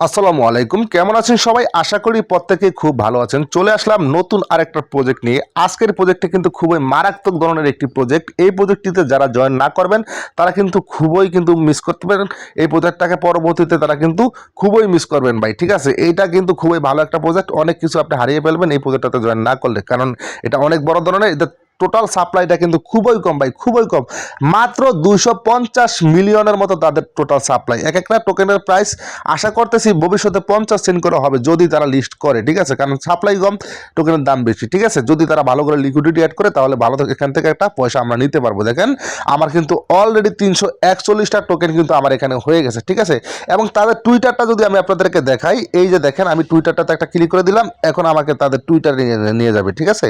আসসালামু আলাইকুম। কেমন আছেন সবাই? আশা করি প্রত্যেকে খুব ভালো আছেন। চলে আসলাম নতুন আরেকটা প্রজেক্ট নিয়ে। আজকের প্রজেক্টটা কিন্তু খুবই মারাত্মক ধরনের একটি প্রজেক্ট এই প্রজেক্টটিতে যারা জয়েন না করবেন, তারা কিন্তু খুবই কিন্তু মিস করতে পারেন। এই প্রজেক্টটাকে পরবর্তীতে তারা কিন্তু খুবই মিস করবেন ভাই, ঠিক আছে? এইটা কিন্তু খুবই ভালো একটা প্রজেক্ট অনেক কিছু আপনি হারিয়ে ফেলবেন এই প্রজেক্টটাতে জয়েন না করলে। কারণ এটা অনেক বড় ধরনের, এটা টোটাল সাপ্লাইটা কিন্তু খুবই কম, ভাই, খুবই কম। মাত্র দুইশো পঞ্চাশ মিলিয়নের মতো তাদের টোটাল সাপ্লাই এক একটা টোকেনের প্রাইস আশা করতেছি ভবিষ্যতে পঞ্চাশ সেন্ট করে হবে যদি তারা লিস্ট করে, ঠিক আছে? কারণ সাপ্লাই কম টোকেনের দাম বেশি, ঠিক আছে? যদি তারা ভালো করে লিকুইডিটি অ্যাড করে, তাহলে ভালো এখান থেকে একটা পয়সা আমরা নিতে পারব। দেখেন, আমার কিন্তু অলরেডি তিনশো একচল্লিশটা টোকেন কিন্তু আমার এখানে হয়ে গেছে, ঠিক আছে? এবং তাদের টুইটারটা যদি আমি আপনাদেরকে দেখাই, এই যে দেখেন, আমি টুইটারটাতে একটা ক্লিক করে দিলাম, এখন আমাকে তাদের টুইটারে নিয়ে যাবে, ঠিক আছে?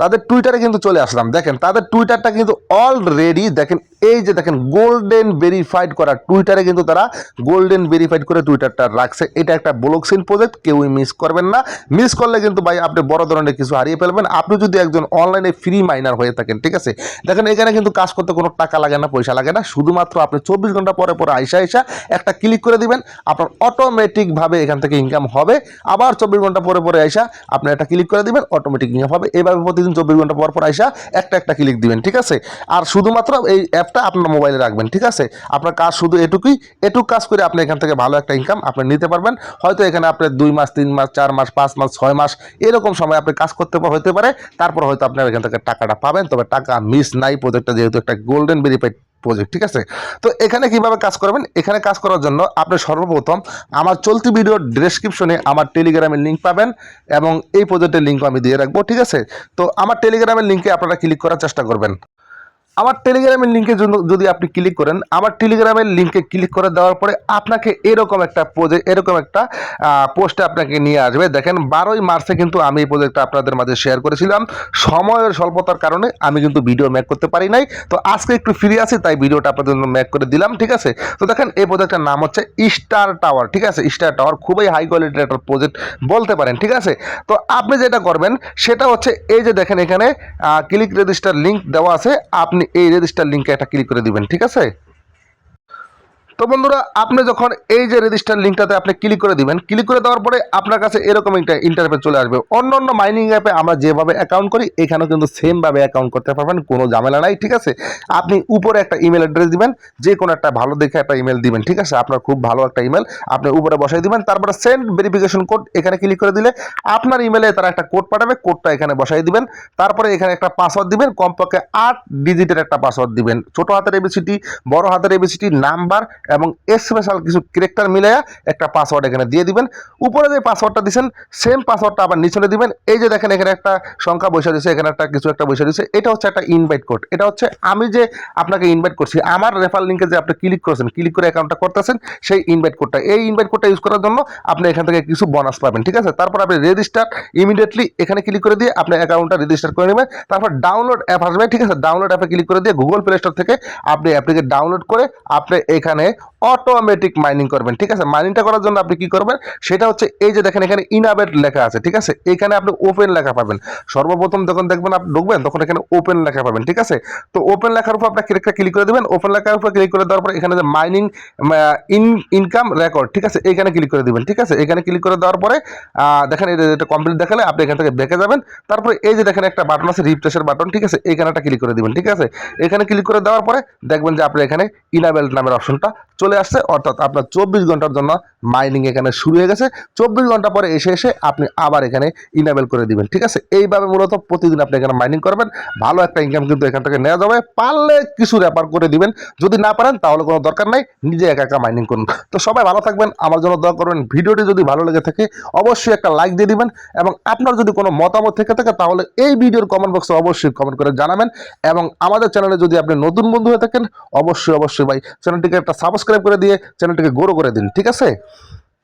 তাদের টুইটারে কিন্তু চলে আসলাম। দেখেন, তাদের টুইটারটা কিন্তু অলরেডি দেখেন, এই যে দেখেন গোল্ডেন ভেরিফাইড করা টুইটারে কিন্তু তারা গোল্ডেন ভেরিফাইড করে টুইটারটা রাখছে। এটা একটা ব্লকসিন প্রজেক্ট কেউই মিস করবেন না। মিস করলে কিন্তু ভাই আপনি বড় ধরনের কিছু হারিয়ে ফেলবেন। আপনি যদি একজন অনলাইনে ফ্রি মাইনার হয়ে থাকেন, ঠিক আছে? দেখেন, এখানে কিন্তু কাজ করতে কোনো টাকা লাগে না, পয়সা লাগে না। শুধুমাত্র আপনি চব্বিশ ঘণ্টা পরে পরে আইসা আইসা একটা ক্লিক করে দিবেন। আপনার অটোমেটিকভাবে এখান থেকে ইনকাম হবে। আবার চব্বিশ ঘণ্টা পরে পরে আইসা আপনি একটা ক্লিক করে দিবেন অটোমেটিক ইনকাম হবে। এভাবে প্রতিদিন চব্বিশ ঘণ্টা পর পর আইসা একটা একটা ক্লিক দিবেন, ঠিক আছে? আর শুধুমাত্র এই অ্যাপটা আপনার মোবাইলে রাখবেন, ঠিক আছে? আপনার কাজ শুধু এটুকুই, এটুক কাজ করে আপনি এখান থেকে ভালো একটা ইনকাম আপনি নিতে পারবেন। হয়তো এখানে আপনি দুই মাস, তিন মাস, চার মাস, পাঁচ মাস, ছয় মাস এরকম সময় আপনি কাজ করতে হতে পারে। তারপর হয়তো আপনার এখান থেকে টাকাটা পাবেন, তবে টাকা মিস নাই প্রজেক্টটা যেহেতু একটা গোল্ডেন ভেরিফাইড প্রজেক্ট ঠিক আছে? তো এখানে কীভাবে কাজ করবেন? এখানে কাজ করার জন্য আপনি সর্বপ্রথম আমার চলতি ভিডিওর ডেসক্রিপশনে আমার টেলিগ্রামের লিঙ্ক পাবেন এবং এই প্রজেক্টের লিঙ্কও আমি দিয়ে রাখব, ঠিক আছে? তো আমার টেলিগ্রামের লিঙ্কে আপনারা ক্লিক করার চেষ্টা করবেন। আমার টেলিগ্রামের লিঙ্কে যদি আপনি ক্লিক করেন আমার টেলিগ্রামের লিঙ্কে ক্লিক করে দেওয়ার পরে আপনাকে এরকম একটা প্রজেক্ট এরকম একটা পোস্টে আপনাকে নিয়ে আসবে। দেখেন, বারোই মার্চে কিন্তু আমি এই প্রজেক্টটা আপনাদের মাঝে শেয়ার করেছিলাম। সময়ের স্বল্পতার কারণে আমি কিন্তু ভিডিও ম্যাক করতে পারি নাই। তো আজকে একটু ফ্রি আছি, তাই ভিডিওটা আপনাদের জন্য ম্যাক করে দিলাম, ঠিক আছে? তো দেখেন, এই প্রজেক্টটার নাম হচ্ছে স্টার টাওয়ার ঠিক আছে? স্টার টাওয়ার খুবই হাই কোয়ালিটির একটা প্রজেক্ট বলতে পারেন, ঠিক আছে? তো আপনি যেটা করবেন, সেটা হচ্ছে এই যে দেখেন এখানে ক্লিক রেজিস্টার লিঙ্ক দেওয়া আছে। আপনি এই রেজিস্টার লিঙ্কে একটা ক্লিক করে দিবেন ঠিক আছে? তো বন্ধুরা, আপনি যখন এই যে রেজিস্টার লিঙ্কটাতে আপনি ক্লিক করে দিবেন ক্লিক করে দেওয়ার পরে আপনার কাছে এরকম একটা ইন্টারফেস চলে আসবে। অন্য অন্য মাইনিং অ্যাপে আমরা যেভাবে অ্যাকাউন্ট করি, এখানেও কিন্তু সেমভাবে অ্যাকাউন্ট করতে পারবেন, কোনো ঝামেলা নাই, ঠিক আছে? আপনি উপরে একটা ইমেল অ্যাড্রেস দিবেন, যে কোনো একটা ভালো দেখে একটা ইমেল দিবেন, ঠিক আছে? আপনার খুব ভালো একটা ইমেল আপনি উপরে বসাই দিবেন, তারপরে সেন্ড ভেরিফিকেশন কোড এখানে ক্লিক করে দিলে আপনার ইমেলে তারা একটা কোড পাঠাবে কোডটা এখানে বসাই দিবেন, তারপরে এখানে একটা পাসওয়ার্ড দিবেন, কমপক্ষে আট ডিজিটের একটা পাসওয়ার্ড দিবেন। ছোট হাতের এবিসিটি বড় হাতের এবিসিটি নাম্বার এবং স্পেশাল কিছু ক্যারেক্টার মিলাইয়া একটা পাসওয়ার্ড এখানে দিয়ে দিবেন। উপরে যে পাসওয়ার্ডটা দিচ্ছেন সেম পাসওয়ার্ডটা আবার নিচলে দিবেন। এই যে দেখেন এখানে একটা সংখ্যা বসে দিয়েছে এখানে একটা কিছু একটা বসে দিয়েছে এটা হচ্ছে একটা ইনভাইট কোড এটা হচ্ছে আমি যে আপনাকে ইনভাইট করছি, আমার রেফার লিঙ্কে যে আপনি ক্লিক করেছেন ক্লিক করে অ্যাকাউন্টটা করতেছেন, সেই ইনভাইট কোডটা এই ইনভাইট কোডটা ইউজ করার জন্য আপনি এখান থেকে কিছু বোনাস পাবেন, ঠিক আছে? তারপর আপনি রেজিস্টার ইমিডিয়েটলি এখানে ক্লিক করে দিয়ে আপনি অ্যাকাউন্টটা রেজিস্টার করে নেবেন। তারপর ডাউনলোড অ্যাপ আসবে, ঠিক আছে? ডাউনলোড অ্যাপে ক্লিক করে দিয়ে গুগল প্লে স্টোর থেকে আপনি অ্যাপটিকে ডাউনলোড করে আপনি এখানে অটোমেটিক মাইনিং করবেন, ঠিক আছে? মাইনিংটা করার জন্য আপনি কি করবেন? সেটা হচ্ছে এই যে দেখেন এখানে ইনাবেট লেখা আছে, ঠিক আছে? এখানে আপনি ওপেন লেখা পাবেন। সর্বপ্রথম যখন দেখবেন আপনি ঢুকবেন, তখন এখানে ওপেন লেখা পাবেন, ঠিক আছে? তো ওপেন লেখার উপর আপনি ক্লিকটা ক্লিক করে দেবেন। ওপেন লেখার উপর ক্লিক করে দেওয়ার পর এখানে যে মাইনিং ইন ইনকাম রেকর্ড ঠিক আছে? এখানে ক্লিক করে দিবেন, ঠিক আছে? এখানে ক্লিক করে দেওয়ার পরে দেখেন এটা কমপ্লিট দেখালে আপনি এখান থেকে দেখে যাবেন। তারপরে এই যে দেখেন একটা বাটন আছে রিফ্রেশের বাটন ঠিক আছে? এখানে একটা ক্লিক করে দিবেন, ঠিক আছে? এখানে ক্লিক করে দেওয়ার পরে দেখবেন যে আপনি এখানে ইনাবেল নামের অপশনটা চলে আসছে, অর্থাৎ আপনার চব্বিশ ঘণ্টার জন্য মাইনিং এখানে শুরু হয়ে গেছে। চব্বিশ ঘণ্টা পরে এসে এসে আপনি আবার এখানে ইনাবেল করে দিবেন, ঠিক আছে? এইভাবে মূলত প্রতিদিন আপনি এখানে মাইনিং করবেন। ভালো একটা ইনকাম কিন্তু এখান থেকে নেওয়া যাবে। পারলে কিছু রেপার করে দিবেন। যদি না পারেন, তাহলে কোনো দরকার নাই। নিজে একা একা মাইনিং করুন। তো সবাই ভালো থাকবেন। আমার জন্য দোয়া করবেন। ভিডিওটি যদি ভালো লেগে থাকে, অবশ্যই একটা লাইক দিয়ে দিবেন এবং আপনার যদি কোনো মতামত থেকে থাকে, তাহলে এই ভিডিওর কমেন্ট বক্সে অবশ্যই কমেন্ট করে জানাবেন। এবং আমাদের চ্যানেলে যদি আপনি নতুন বন্ধু হয়ে থাকেন, অবশ্যই অবশ্যই ভাই চ্যানেলটিকে একটা সাবস্ক্রাইব করে দিয়ে চ্যানেলটিকে গ্রো করে দিন ঠিক আছে?